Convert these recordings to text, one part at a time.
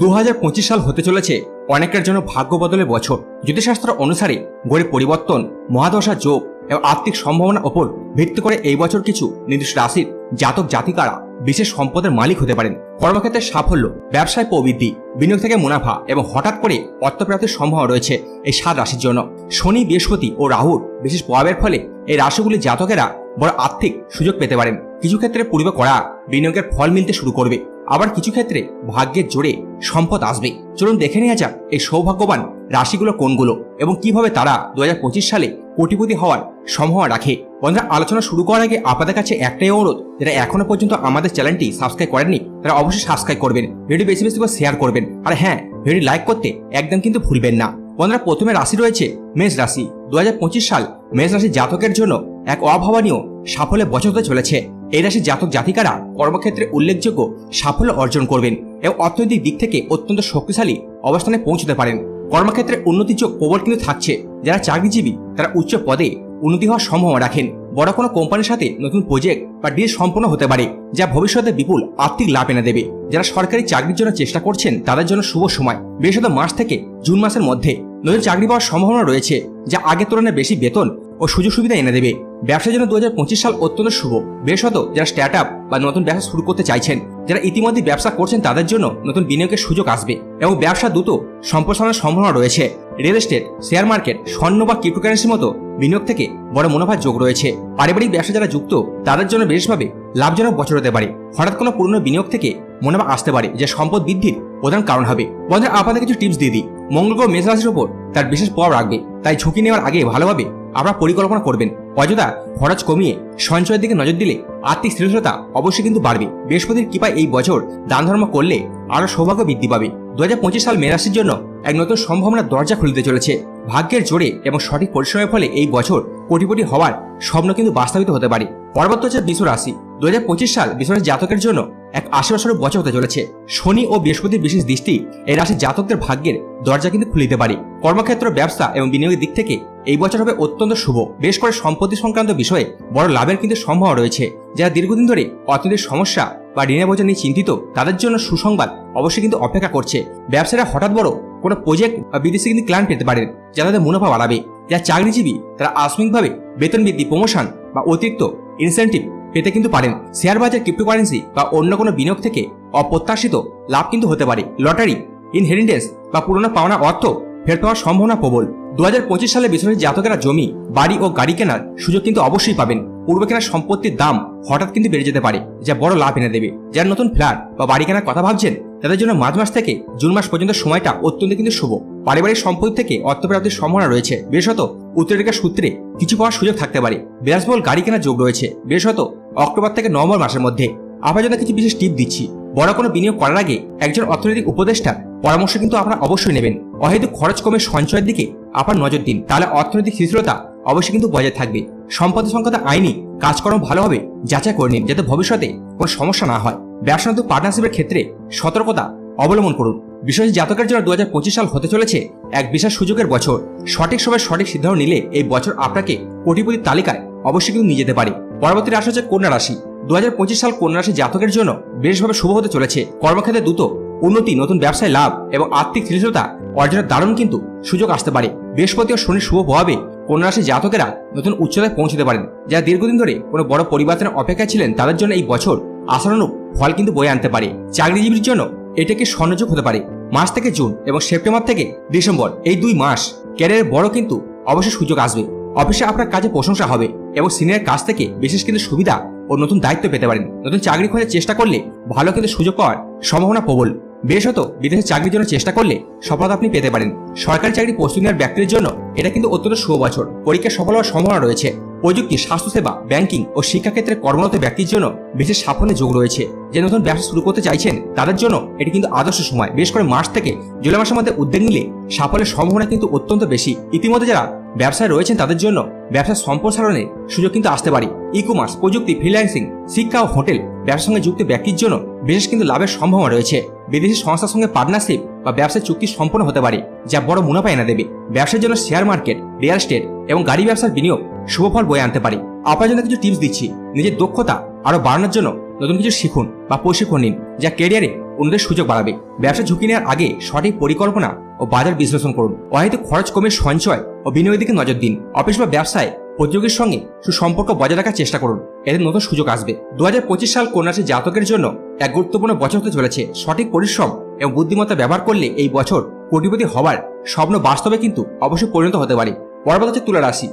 দু হাজার পঁচিশ সাল হতে চলেছে অনেকের জন্য ভাগ্য বদলের বছর। জ্যোতিষশাস্ত্র অনুসারে গড়ে পরিবর্তন, মহাদশা যোগ এবং আর্থিক সম্ভাবনার ওপর ভিত্তি করে এই বছর কিছু নির্দিষ্ট রাশির জাতক জাতিকারা বিশেষ সম্পদের মালিক হতে পারেন। কর্মক্ষেত্রে সাফল্য, ব্যবসায় প্রবৃদ্ধি, বিনিয়োগ থেকে মুনাফা এবং হঠাৎ করে অর্থপ্রাপ্তির সম্ভাবনা রয়েছে এই সাত রাশির জন্য। শনি, বৃহস্পতি ও রাহুর বিশেষ প্রভাবের ফলে এই রাশিগুলির জাতকেরা বড় আর্থিক সুযোগ পেতে পারেন। কিছু ক্ষেত্রে পূর্বে করা বিনিয়োগের ফল মিলতে শুরু করবে। আবার কিছু ক্ষেত্রে ভাগ্যের জোরে সম্পদ আসবে। চলুন দেখে নেওয়া যাক এই সৌভাগ্যবান রাশিগুলো কোনগুলো এবং কীভাবে তারা দু হাজার পঁচিশ সালে কোটিপতি হওয়ার সম্ভাবনা রাখে। বন্ধুরা, আলোচনা শুরু করার আগে আপনাদের কাছে একটাই অনুরোধ, যারা এখনও পর্যন্ত আমাদের চ্যানেলটি সাবস্ক্রাইব করেননি, তারা অবশ্যই সাবস্ক্রাইব করবেন ভিডিও বেশি বেশি করে শেয়ার করবেন, আর হ্যাঁ ভিডিও লাইক করতে একদম কিন্তু ভুলবেন না। বন্ধুরা, প্রথমে রাশি রয়েছে মেষ রাশি। দুই হাজার পঁচিশ সাল মেষ রাশি জাতকের জন্য এক অভাবনীয় সাফল্যের বছর হতে চলেছে। এই রাশির জাতক জাতিকারা কর্মক্ষেত্রে উল্লেখযোগ্য সাফল্য অর্জন করবেন এবং অর্থনৈতিক দিক থেকে অত্যন্ত শক্তিশালী অবস্থানে পৌঁছতে পারেন। কর্মক্ষেত্রে উন্নতির চোখ প্রবল কিন্তু থাকছে। যারা চাকরিজীবী, তারা উচ্চ পদে উন্নতি হওয়ার সম্ভাবনা রাখেন। বড় কোনো কোম্পানির সাথে নতুন প্রজেক্ট বা ডিল সম্পন্ন হতে পারে, যা ভবিষ্যতে বিপুল আর্থিক লাভ এনে দেবে। যারা সরকারি চাকরির জন্য চেষ্টা করছেন, তাদের জন্য শুভ সময়। বিশেষত মার্চ থেকে জুন মাসের মধ্যে নতুন চাকরি পাওয়ার সম্ভাবনা রয়েছে, যা আগের তুলনায় বেশি বেতন ও সুযোগ সুবিধা এনে দেবে। ব্যবসার জন্য দু হাজার পঁচিশ সাল অত্যন্ত শুভ। বিশেষত যারা স্টার্ট আপ বা নতুন ব্যবসা শুরু করতে চাইছেন, যারা ইতিমধ্যে ব্যবসা করছেন তাদের জন্য নতুন বিনিয়োগের সুযোগ আসবে এবং ব্যবসা দ্রুত সম্প্রসারণের সম্ভাবনা রয়েছে। রিয়েল এস্টেট শেয়ার মার্কেট স্বর্ণ বা ক্রিপ্টোকারেন্সির মতো বিনিয়োগ থেকে বড় মুনাফার যোগ রয়েছে। পারিবারিক ব্যবসা যারা যুক্ত, তাদের জন্য বিশেষভাবে লাভজনক বছর হতে পারে। হঠাৎ কোনো পুরনো বিনিয়োগ থেকে মুনাফা আসতে পারে, যা সম্পদ বৃদ্ধির প্রধান কারণ হবে। বন্ধুরা, আপনাদের কিছু টিপস দিয়ে দিই। মঙ্গল গ্রহ মেষ রাশির উপর তার বিশেষ প্রভাব রাখবে। তাই ঝুঁকি নেওয়ার আগে ভালোভাবে আপনারা পরিকল্পনা করবেন। অযথা খরচ কমিয়ে সঞ্চয়ের দিকে নজর দিলে আর্থিক স্থিরতা অবশ্যই কিন্তু বাড়বে। বৃহস্পতির কৃপায় এই বছর দান ধর্ম করলে আরও সৌভাগ্য বৃদ্ধি পাবে। দু হাজার পঁচিশ সাল মেরাশির জন্য এক নতুন সম্ভাবনার দরজা খুলতে চলেছে। ভাগ্যের জোরে এবং সঠিক পরিশ্রমের ফলে এই বছর কোটিপটি হওয়ার স্বপ্ন কিন্তু বাস্তবিত হতে পারে। পরবর্তী হচ্ছে বিশ্ব রাশি। দুই হাজার পঁচিশ সাল বিশ্বের জাতকের জন্য এক আশীর্বাসের বছর হতে চলেছে। শনি ও বৃহস্পতির বিশেষ দৃষ্টি এই রাশির জাতকদের ভাগ্যের দরজা কিন্তু খুলিতে পারে। কর্মক্ষেত্র, ব্যবসা এবং বিনিয়োগের দিক থেকে এই বছর হবে অত্যন্ত শুভ। বেশ করে সম্পত্তি সংক্রান্ত বিষয়ে বড় লাভের কিন্তু সম্ভাবনা রয়েছে। যারা দীর্ঘদিন ধরে অর্থনৈতিক সমস্যা বা ঋণের বোঝা নিয়ে চিন্তিত, তাদের জন্য সুসংবাদ অবশ্যই কিন্তু অপেক্ষা করছে। ব্যবসায়ীরা হঠাৎ বড় কোনো প্রজেক্ট বা বিদেশে কিন্তু ক্লায়েন্ট পেতে পারেন, যা তাদের মুনাফা বাড়াবে। যারা চাকরিজীবী, তারা আকস্মিকভাবে বেতন বৃদ্ধি প্রমোশন বা অতিরিক্ত ইনসেন্টিভ পেতে কিন্তু পারেন। শেয়ার বাজার ক্রিপ্টোকারেন্সি বা অন্য কোনো বিনিয়োগ থেকে অপ্রত্যাশিত লাভ কিন্তু হতে পারে। লটারি ইনহেরিটেন্স বা পুরনো পাওনা অর্থ ফেরত পাওয়ার সম্ভাবনা প্রবল। দু হাজার পঁচিশ সালে বিশ্বজিৎ জাতকেরা জমি, বাড়ি ও গাড়ি কেনার সুযোগ কিন্তু অবশ্যই পাবেন। পূর্বে কেনার সম্পত্তির দাম হঠাৎ কিন্তু বেড়ে যেতে পারে, যা বড় লাভ এনে দেবে। যারা নতুন ফ্ল্যাট বা বাড়ি কেনার কথা ভাবছেন তাদের জন্য মার্চ মাস থেকে জুন মাস পর্যন্ত সময়টা অত্যন্ত কিন্তু শুভ। পারিবারিক সম্পত্তি থেকে অর্থপ্রাপ্তির সম্ভাবনা রয়েছে। বিশেষত উত্তরাধিকার সূত্রে কিছু পাওয়ার সুযোগ থাকতে পারে। বিলাসবহুল গাড়ি কেনার যোগ রয়েছে। বিশেষত অক্টোবর থেকে নভেম্বর মাসের মধ্যে। আপনার জন্য কিছু বিশেষ টিপ দিচ্ছি। বড় কোনো বিনিয়োগ করার আগে একজন অর্থনৈতিক উপদেষ্টার পরামর্শ কিন্তু আপনারা অবশ্যই নেবেন। অহেতুক খরচ কমে সঞ্চয়ের দিকে আপনার নজর দিন। তাহলে অর্থনৈতিক স্থিতিশীলতা অবশ্যই কিন্তু বজায় থাকবে। সম্পদ সংক্রান্ত আইনি কাজকর্ম ভালোভাবে যাচাই করে নিন, যাতে ভবিষ্যতে কোনো সমস্যা না হয়। ব্যবসা নতুন পার্টনারশিপের ক্ষেত্রে সতর্কতা অবলম্বন করুন। বিশেষ জাতকের জন্য দুহাজার পঁচিশ সাল হতে চলেছে এক বিশাল সুযোগের বছর। সঠিক সময় সঠিক সিদ্ধান্ত নিলে এই বছর আপনাকে কোটিপতির তালিকায় অবশ্যই কিন্তু নিয়ে যেতে পারে। পরবর্তী রাশি হচ্ছে কন্যা রাশি। দুহাজার পঁচিশ সাল কন্যা রাশি জাতকের জন্য বেশভাবে শুভ হতে চলেছে। কর্মক্ষেত্রে দ্রুত উন্নতি, নতুন ব্যবসায় লাভ এবং আর্থিক স্থিতিশীলতা অর্জনের দারুণ কিন্তু সুযোগ আসতে পারে। বৃহস্পতি ও শনির শুভ প্রভাবে কন্যা রাশি জাতকেরা নতুন উচ্চতায় পৌঁছতে পারেন। যারা দীর্ঘদিন ধরে কোনো বড় পরিবর্তনের অপেক্ষায় ছিলেন, তাদের জন্য এই বছর আশানুরূপ ফল কিন্তু বয়ে আনতে পারে। চাকরিজীবীর জন্য এটাকে স্বর্ণযোগ হতে পারে। মার্চ থেকে জুন এবং সেপ্টেম্বর থেকে ডিসেম্বর এই দুই মাস ক্যারিয়ারের বড় কিন্তু অবশ্যই সুযোগ আসবে। অফিসে আপনার কাজে প্রশংসা হবে এবং সিনিয়র কাছ থেকে বিশেষ কিন্তু সুবিধা ও নতুন দায়িত্ব পেতে পারেন। নতুন চাকরি খোঁজার চেষ্টা করলে ভালো কিন্তু সুযোগ পাওয়ার সম্ভাবনা প্রবল। বিশেষত বিদেশে চাকরির জন্য চেষ্টা করলে সফলতা আপনি পেতে পারেন। সরকারি চাকরি প্রস্তুতি নেওয়ার ব্যক্তির জন্য এটা কিন্তু অত্যন্ত শুভ বছর। পরীক্ষা সফল হওয়ার সম্ভাবনা রয়েছে। প্রযুক্তি, স্বাস্থ্যসেবা, ব্যাংকিং ও শিক্ষাক্ষেত্রে কর্মরত ব্যক্তির জন্য বিশেষ সাফল্যের যোগ রয়েছে। যে নতুন ব্যবসা শুরু করতে চাইছেন, তাদের জন্য এটি কিন্তু আদর্শ সময়। বিশেষ করে মার্চ থেকে জুলাই মাসের মধ্যে উদ্যোগ নিলে সাফল্যের সম্ভাবনা কিন্তু অত্যন্ত বেশি। ইতিমধ্যে যারা ব্যবসায় রয়েছেন, তাদের জন্য ব্যবসা সম্প্রসারণের সুযোগ কিন্তু আসতে পারে। ই কমার্স প্রযুক্তি, ফ্রিল্যান্সিং, শিক্ষা ও হোটেল, ব্যবসার সঙ্গে যুক্ত ব্যক্তির জন্য বিশেষ কিন্তু লাভের সম্ভাবনা রয়েছে। বিদেশি সংস্থার সঙ্গে পার্টনারশিপ বা ব্যবসায় চুক্তি সম্পন্ন হতে পারে, যা বড় মুনাফা এনে দেবে। ব্যবসার জন্য শেয়ার মার্কেট রিয়েল এস্টেট এবং গাড়ি ব্যবসার বিনিয়োগ শুভফল বয়ে আনতে পারে। আপনার জন্য কিছু টিপস দিচ্ছি। নিজের দক্ষতা আরও বাড়ানোর জন্য নতুন কিছু শিখুন বা প্রশিক্ষণ নিন, যা কেরিয়ারে অন্যদের সুযোগ বাড়াবে। ব্যবসা ঝুঁকি নেওয়ার আগে সঠিক পরিকল্পনা ও বাজার বিশ্লেষণ করুন। অহেতুক খরচ কমে সঞ্চয় ও বিনিয়োগের দিকে নজর দিন। অফিস বা ব্যবসায় প্রতিযোগীর সঙ্গে সুসম্পর্ক বজায় রাখার চেষ্টা করুন। এতে নতুন সুযোগ আসবে। দু হাজার পঁচিশ সাল কন্যাশ্রী জাতকের জন্য এক গুরুত্বপূর্ণ বছর হতে চলেছে। সঠিক পরিশ্রম এবং বুদ্ধিমত্তা ব্যবহার করলে এই বছর কোটিপতি হওয়ার স্বপ্ন বাস্তবে কিন্তু অবশ্যই পরিণত হতে পারে। পরবর্তী হচ্ছে তুলা রাশি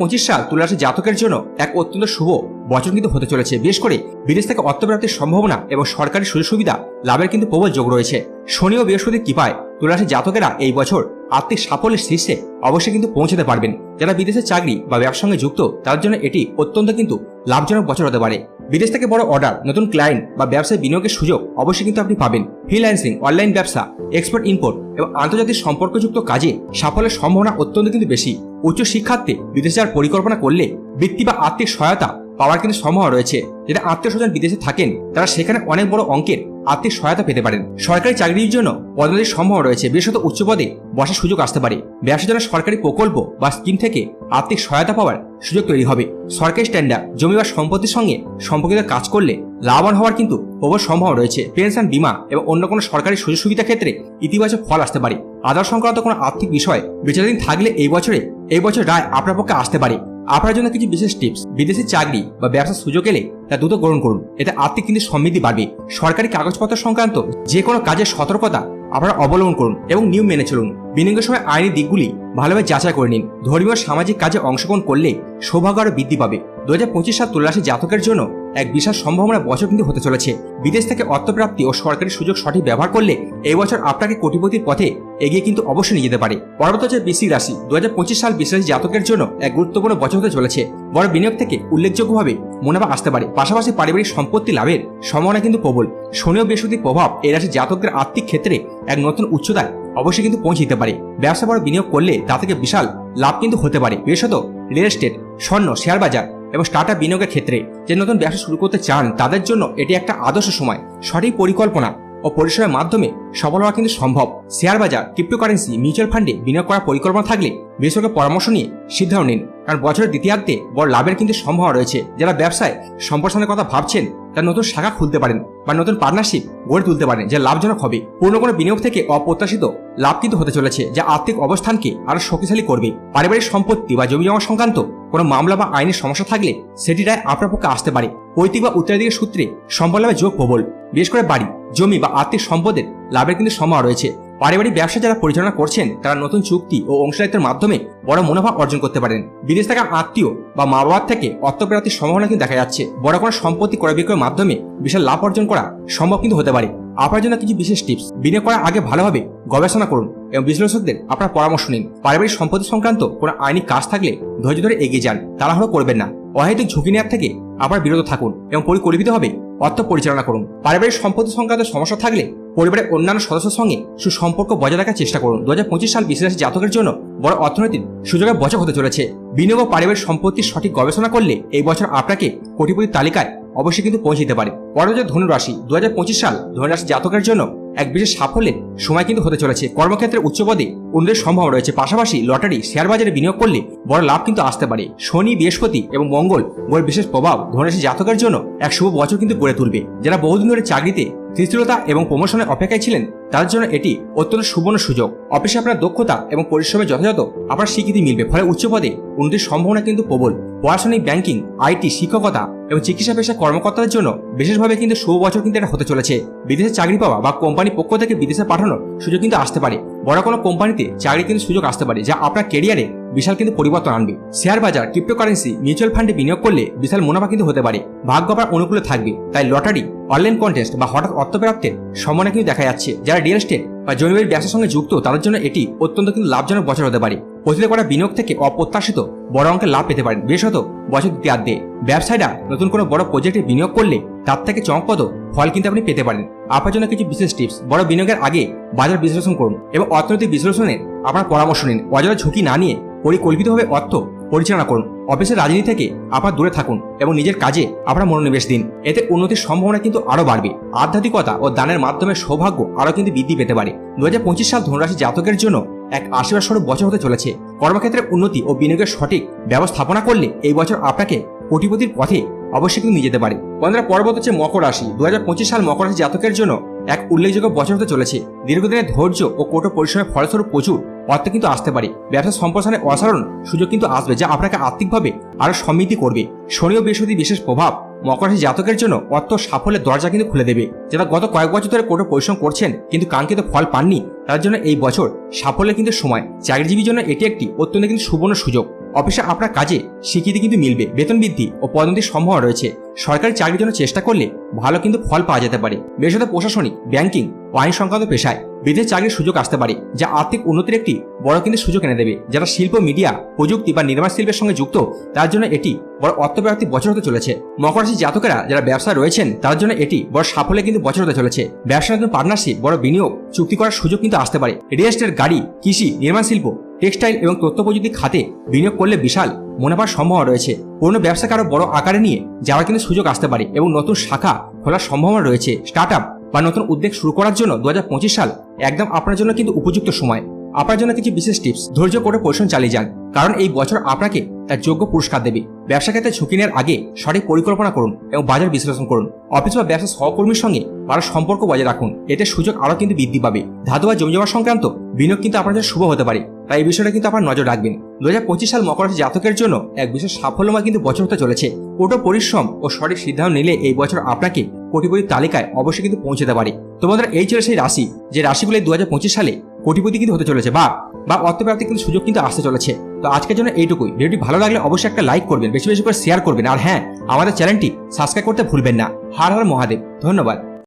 পঁচিশ সাল তুলা রাশি জাতকের জন্য এক অত্যন্ত শুভ বছর কিন্তু হতে চলেছে। বিশেষ করে বিদেশ থেকে অর্থপ্রাপ্তির সম্ভাবনা এবং সরকারি সুযোগ সুবিধা লাভের কিন্তু প্রবল যোগ রয়েছে। শনি ও বৃহস্পতির কৃপায় তুলা রাশি জাতকেরা এই বছর আর্থিক সাফল্যের শীর্ষে অবশ্যই কিন্তু পৌঁছাতে পারবেন। যারা বিদেশে চাকরি বা ব্যবসার সঙ্গে যুক্ত, তার জন্য এটি অত্যন্ত কিন্তু লাভজনক বছর হতে পারে। বিদেশ থেকে বড় অর্ডার নতুন ক্লায়েন্ট বা ব্যবসায় বিনিয়োগের সুযোগ অবশ্যই কিন্তু আপনি পাবেন। ফ্রিল্যান্সিং অনলাইন ব্যবসা এক্সপোর্ট ইম্পোর্ট এবং আন্তর্জাতিক সম্পর্কযুক্ত কাজে সাফল্যের সম্ভাবনা অত্যন্ত কিন্তু বেশি। উচ্চ শিক্ষার্থে বিদেশে যাওয়ার পরিকল্পনা করলে বৃত্তি বা আর্থিক সহায়তা পাওয়ার কিন্তু সম্ভাবনা রয়েছে। যেটা আত্মীয় স্বজন বিদেশে থাকেন, তারা সেখানে অনেক বড় অঙ্কের আর্থিক সহায়তা পেতে পারেন। সরকারি চাকরির জন্য পদোন্নতির সম্ভাবনা রয়েছে। বিশেষত উচ্চ পদে বসার সুযোগ আসতে পারে। ব্যবসার জন্য সরকারি প্রকল্প বা স্কিম থেকে আর্থিক সহায়তা পাওয়ার সুযোগ তৈরি হবে। সরকারি স্ট্যান্ডার্ড জমি বা সম্পত্তির সঙ্গে সম্পর্কিত কাজ করলে লাভবান হওয়ার কিন্তু প্রবল সম্ভাবনা রয়েছে। পেনশন, বিমা এবং অন্য কোনো সরকারি সুযোগ সুবিধা ক্ষেত্রে ইতিবাচক ফল আসতে পারে। আধার সংক্রান্ত কোনো আর্থিক বিষয় বিচারাধীন থাকলে এই বছরে, এই বছর রায় আপনার পক্ষে আসতে পারে। আপনার জন্য কিছু বিশেষ টিপস বিদেশি চাকরি বা ব্যবসার সুযোগ এলে তা দ্রুত গ্রহণ করুন। এতে আর্থিক কিন্তু সমৃদ্ধি বাড়বে। সরকারি কাগজপত্র সংক্রান্ত যে কোনো কাজের সতর্কতা আপনারা অবলম্বন করুন এবং নিয়ম মেনে চলুন। বিনিয়োগের সময় আইনি দিকগুলি ভালোভাবে যাচাই করে নিন। ধর্মীয় সামাজিক কাজে অংশগ্রহণ করলে সৌভাগ্য আরও বৃদ্ধি পাবে। দু হাজার পঁচিশ সাল তুলারাশি জাতকের জন্য এক বিশাল সম্ভাবনা বছর কিন্তু হতে চলেছে। বিদেশ থেকে অর্থপ্রাপ্তি ও সরকারি সুযোগ সঠিক ব্যবহার করলে এই বছর আপনাকে কোটিপতির পথে এগিয়ে কিন্তু অবশ্যই নিয়ে যেতে পারে। পরবর্তী হচ্ছে বৃশ্চিক রাশি। দু হাজার পঁচিশ সাল রাশি জাতকের জন্য এক গুরুত্বপূর্ণ বছর হতে চলেছে। বড় বিনিয়োগ থেকে উল্লেখযোগ্যভাবে মুনাফা আসতে পারে। পাশাপাশি পারিবারিক সম্পত্তি লাভের সম্ভাবনা কিন্তু প্রবল। শনি ও বৃহস্পতির প্রভাব এই রাশির জাতকদের আর্থিক ক্ষেত্রে এক নতুন উচ্চতায় অবশ্যই কিন্তু পৌঁছে দিতে পারে। ব্যবসা বড় বিনিয়োগ করলে তা থেকে বিশাল লাভ কিন্তু হতে পারে। বিশেষত রিয়েল এস্টেট, স্বর্ণ, শেয়ার বাজার এবং স্টার্ট আপ বিনিয়োগের ক্ষেত্রে যে নতুন ব্যবসা শুরু করতে চান, তাদের জন্য এটি একটা আদর্শ সময়, সঠিক পরিকল্পনা ও পরিশ্রমের মাধ্যমে সফল হওয়া কিন্তু সম্ভব। শেয়ার বাজার ক্রিপ্টোকারেন্সি মিউচুয়াল ফান্ডে বিনিয়োগ করার পরিকল্পনা থাকলে বিশেষজ্ঞ পরামর্শ নিয়ে সিদ্ধান্ত নিন। কারণ বছরের দ্বিতীয়ার্ধে বড় লাভের কিন্তু সম্ভাবনা রয়েছে। যারা ব্যবসায় সম্প্রসারণের কথা ভাবছেন, তার নতুন শাখা খুলতে পারেন বা নতুন পার্টনারশিপ গড়ে তুলতে পারেন, যা লাভজনক হবে। পূর্ণ কোনো বিনিয়োগ থেকে অপ্রত্যাশিত লাভ কিন্তু হতে চলেছে, যা আর্থিক অবস্থানকে আরও শক্তিশালী করবে। পারিবারিক সম্পত্তি বা জমি জমা সংক্রান্ত কোনো মামলা বা আইনের সমস্যা থাকলে সেটি রায় আপনার পক্ষে আসতে পারে। পৈতৃক বা উত্তরাধিকার সূত্রে সম্পদ লাভের যোগ প্রবল। বিশেষ করে বাড়ি জমি বা আর্থিক সম্পদের লাভের কিন্তু সম্ভাবনা রয়েছে। পারিবারিক ব্যবসা যারা পরিচালনা করছেন, তারা নতুন চুক্তি ও অংশীদারিত্বের মাধ্যমে বড় মুনাফা অর্জন করতে পারেন। বিদেশ থাকা আত্মীয় বা মা বাবার থেকে অর্থপ্রাপ্তির সম্ভাবনা কিন্তু দেখা যাচ্ছে। বড় কোনো সম্পত্তি ক্রয় বিক্রয়ের মাধ্যমে বিশাল লাভ অর্জন করা সম্ভব কিন্তু হতে পারে। আপনার জন্য কিছু বিশেষ টিপস। বিনিয়োগ করার আগে ভালোভাবে গবেষণা করুন এবং বিশ্লেষকদের আপনার পরামর্শ নিন। পারিবারিক সম্পত্তি সংক্রান্ত কোনো আইনি কাজ থাকলে ধৈর্য ধরে এগিয়ে যান। তাড়াহুড়ো করবেন না। অহেতুক ঝুঁকি নেওয়ার থেকে আবার বিরত থাকুন এবং পরিকল্পিতভাবে অর্থ পরিচালনা করুন। পারিবারিক সম্পত্তি সংক্রান্ত সমস্যা থাকলে পরিবারের অন্যান্য সদস্যের সঙ্গে সুসম্পর্ক বজায় রাখার চেষ্টা করুন। দু হাজার পঁচিশ সাল বিশেষ জাতকের জন্য বড় অর্থনৈতিক সুযোগের বছর হতে চলেছে। বিনিয়োগ পারিবারিক সম্পত্তির সঠিক গবেষণা করলে এই বছর আপনাকে কোটিপতি তালিকায় অবশ্যই কিন্তু পৌঁছে দিতে পারে। পরে ধনুরাশি দুই হাজার পঁচিশ সাল ধনুরাশি জাতকের জন্য এক বিশেষ সাফল্যের সময় কিন্তু হতে চলেছে। কর্মক্ষেত্রে উচ্চ পদে উন্নতির সম্ভাবনা রয়েছে। পাশাপাশি লটারি শেয়ার বাজারে বিনিয়োগ করলে বড় লাভ কিন্তু আসতে পারে। শনি, বৃহস্পতি এবং মঙ্গল বড় বিশেষ প্রভাব ধনরাশি জাতকের জন্য এক শুভ বছর কিন্তু গড়ে তুলবে। যারা বহুদিন ধরে চাকরিতে স্থিরতা এবং প্রমোশনের অপেক্ষায় ছিলেন, তার জন্য এটি অত্যন্ত সুবর্ণ সুযোগ। অফিসে আপনার দক্ষতা এবং পরিশ্রমে যথাযথ আপনার স্বীকৃতি মিলবে। ফলে উচ্চ পদে উন্নতির সম্ভাবনা কিন্তু প্রবল। পড়াশোনিক ব্যাংকিং, আইটি, শিক্ষকতা এবং চিকিৎসা পেশা কর্মকর্তাদের জন্য বিশেষভাবে কিন্তু শুভ বছর কিন্তু এটা হতে চলেছে। বিদেশে চাকরি পাওয়া বা কোম্পানি পক্ষ থেকে বিদেশে পাঠানোর সুযোগ কিন্তু আসতে পারে। বড় কোনো কোম্পানিতে চাকরি কিন্তু সুযোগ আসতে পারে, যা আপনার কেরিয়ারে বিশাল কিন্তু পরিবর্তন আনবে। শেয়ার বাজার ক্রিপ্টোকারেন্সি মিউচুয়াল ফান্ডে বিনিয়োগ করলে বিশাল মুনাফা কিন্তু হতে পারে। ভাগ্য আপনার অনুকূলে থাকবে। তাই লটারি অনলাইন কন্টেস্ট বা হঠাৎ অর্থপ্রাপ্তের সম্ভাবনা কিন্তু দেখা যাচ্ছে, যারা রিয়েল এস্টেট বা জমিবাড়ির ব্যবসার সঙ্গে যুক্ত, তাদের জন্য এটি অত্যন্ত কিন্তু লাভজনক বছর হতে পারে। অতীতে করা বিনিয়োগ থেকে অপ্রত্যাশিত বড় অঙ্কের লাভ পেতে পারেন। বিশেষত বছর দ্বিতীয়ার্ধে ব্যবসায়ীরা নতুন কোনো বড় প্রজেক্টে বিনিয়োগ করলে তার থেকে চমকপদ ফল কিন্তু আপনি পেতে পারেন। আপনার জন্য কিছু বিশেষ টিপস। বড় বিনিয়োগের আগে বাজার বিশ্লেষণ করুন এবং অর্থনৈতিক বিশ্লেষণের আপনার পরামর্শ নিন। অযথা ঝুঁকি না নিয়ে পরিকল্পিতভাবে অর্থ পরিচালনা করুন। অফিসের রাজনীতি থেকে আপনার দূরে থাকুন এবং নিজের কাজে আপনার মনোনিবেশ দিন। এতে উন্নতির সম্ভাবনা কিন্তু আরও বাড়বে। আধ্যাত্মিকতা ও দানের মাধ্যমে সৌভাগ্য আরও কিন্তু বৃদ্ধি পেতে পারে। দু হাজার পঁচিশ সাল ধনরাশি জাতকের জন্য এক আশীর্বাদ বছর হতে চলেছে। কর্মক্ষেত্রে উন্নতি ও বিনিয়োগের সঠিক ব্যবস্থাপনা করলে এই বছর আপনাকে কোটিপতির পথে অবশ্যই কিন্তু নিয়ে যেতে পারে। বন্ধুরা পর্বত হচ্ছে মকর রাশি। দু হাজার পঁচিশ সাল মকর রাশি জাতকের জন্য এক উল্লেখযোগ্য বছর হতে চলেছে। দীর্ঘদিনের ধৈর্য ও কঠোর পরিশ্রমের ফলস্বরূপ প্রচুর অর্থ কিন্তু আসতে পারে। ব্যবসা সম্প্রসারণে অসাধারণ সুযোগ কিন্তু আসবে, যা আপনাকে আর্থিকভাবে আরও সমৃদ্ধি করবে। শনি ও বৃহস্পতি বিশেষ প্রভাব মকর রাশি জাতকের জন্য অর্থ সাফল্যের দরজা কিন্তু খুলে দেবে। যারা গত কয়েক বছর ধরে কঠোর পরিশ্রম করছেন, কিন্তু কাঙ্ক্ষিত ফল পাননি তার জন্য এই বছর সাফল্যের কিন্তু সময়। চাকরিজীবীর জন্য এটি একটি অত্যন্ত কিন্তু সুবর্ণ সুযোগ। অফিসে আপনার কাজে স্বীকৃতি কিন্তু মিলবে। বেতন বৃদ্ধি ও পদোন্নতির সম্ভাবনা রয়েছে। সরকারি চাকরির জন্য চেষ্টা করলে ভালো কিন্তু ফল পাওয়া যেতে পারে। বিশেষত প্রশাসনিক, ব্যাংকিং ও আইন সংক্রান্ত পেশায় বিদেশ চাকরির সুযোগ আসতে পারে, যা আর্থিক উন্নতির একটি বড় কিন্তু সুযোগ এনে দেবে। যারা শিল্প, মিডিয়া, প্রযুক্তি বা নির্মাণ শিল্পের সঙ্গে যুক্ত, তার জন্য এটি বড় অর্থব্যাপ্তি বছর হতে চলেছে। মকর রাশি জাতকেরা যারা ব্যবসায় রয়েছেন, তার জন্য এটি বড় সাফল্যে কিন্তু বছর হতে চলেছে। ব্যবসা নতুন পার্টনারশিপ বড় বিনিয়োগ, চুক্তি করার সুযোগ কিন্তু আসতে পারে। রিয়েল গাড়ি, কৃষি, নির্মাণ শিল্প টেক্সটাইল এবং তথ্য প্রযুক্তি খাতে বিনিয়োগ করলে বিশাল মুনাফার সম্ভাবনা রয়েছে। পুরনো ব্যবসাকে আরও বড় আকারে নিয়ে যাওয়ার কিন্তু সুযোগ আসতে পারে এবং নতুন শাখা খোলার সম্ভাবনা রয়েছে। স্টার্ট বা নতুন উদ্যোগ শুরু করার জন্য দু হাজার পঁচিশ সাল একদম আপনার জন্য কিন্তু উপযুক্ত সময়। আপনার জন্য কিছু বিশেষ টিপস। ধৈর্য করে পরিশ্রম চালিয়ে যান। কারণ এই বছর আপনাকে তার যোগ্য পুরস্কার দেবে। ব্যবসা ক্ষেত্রে ঝুঁকি নেওয়ার আগে সঠিক পরিকল্পনা করুন এবং বাজার বিশ্লেষণ করুন। অফিস বা ব্যবসা সহকর্মীর সঙ্গে ভালো সম্পর্ক বজায় রাখুন। এতে সুযোগ আরও কিন্তু বৃদ্ধি পাবে। ধাতু বা জমিজমা সংক্রান্ত বিনিয়োগ কিন্তু আপনার জন্য শুভ হতে পারে। তাই এই বিষয়টা কিন্তু আপনার নজর রাখবেন। দু হাজার পঁচিশ সাল মকর রাশি জাতকের জন্য এক বিশেষ সাফল্যময় কিন্তু বছর হতে চলেছে। কঠোর পরিশ্রম ও সঠিক সিদ্ধান্ত নিলে এই বছর আপনাকে কোটিপতির তালিকায় অবশ্যই কিন্তু পৌঁছতে পারে। তো বন্ধুরা এই ছিল সেই রাশি, যে রাশিগুলি দু সালে কোটিপতি কিন্তু হতে চলেছে বা বা অর্থপ্রাপ্তির কিন্তু সুযোগ কিন্তু আসতে চলেছে। তো আজকের জন্য এইটুকুই। ভিডিওটি ভালো লাগলে অবশ্যই একটা লাইক করবেন, বেশি বেশি করে শেয়ার করবেন। আর হ্যাঁ আমাদের চ্যানেলটি সাবস্ক্রাইব করতে ভুলবেন না। হার হার মহাদেব। ধন্যবাদ।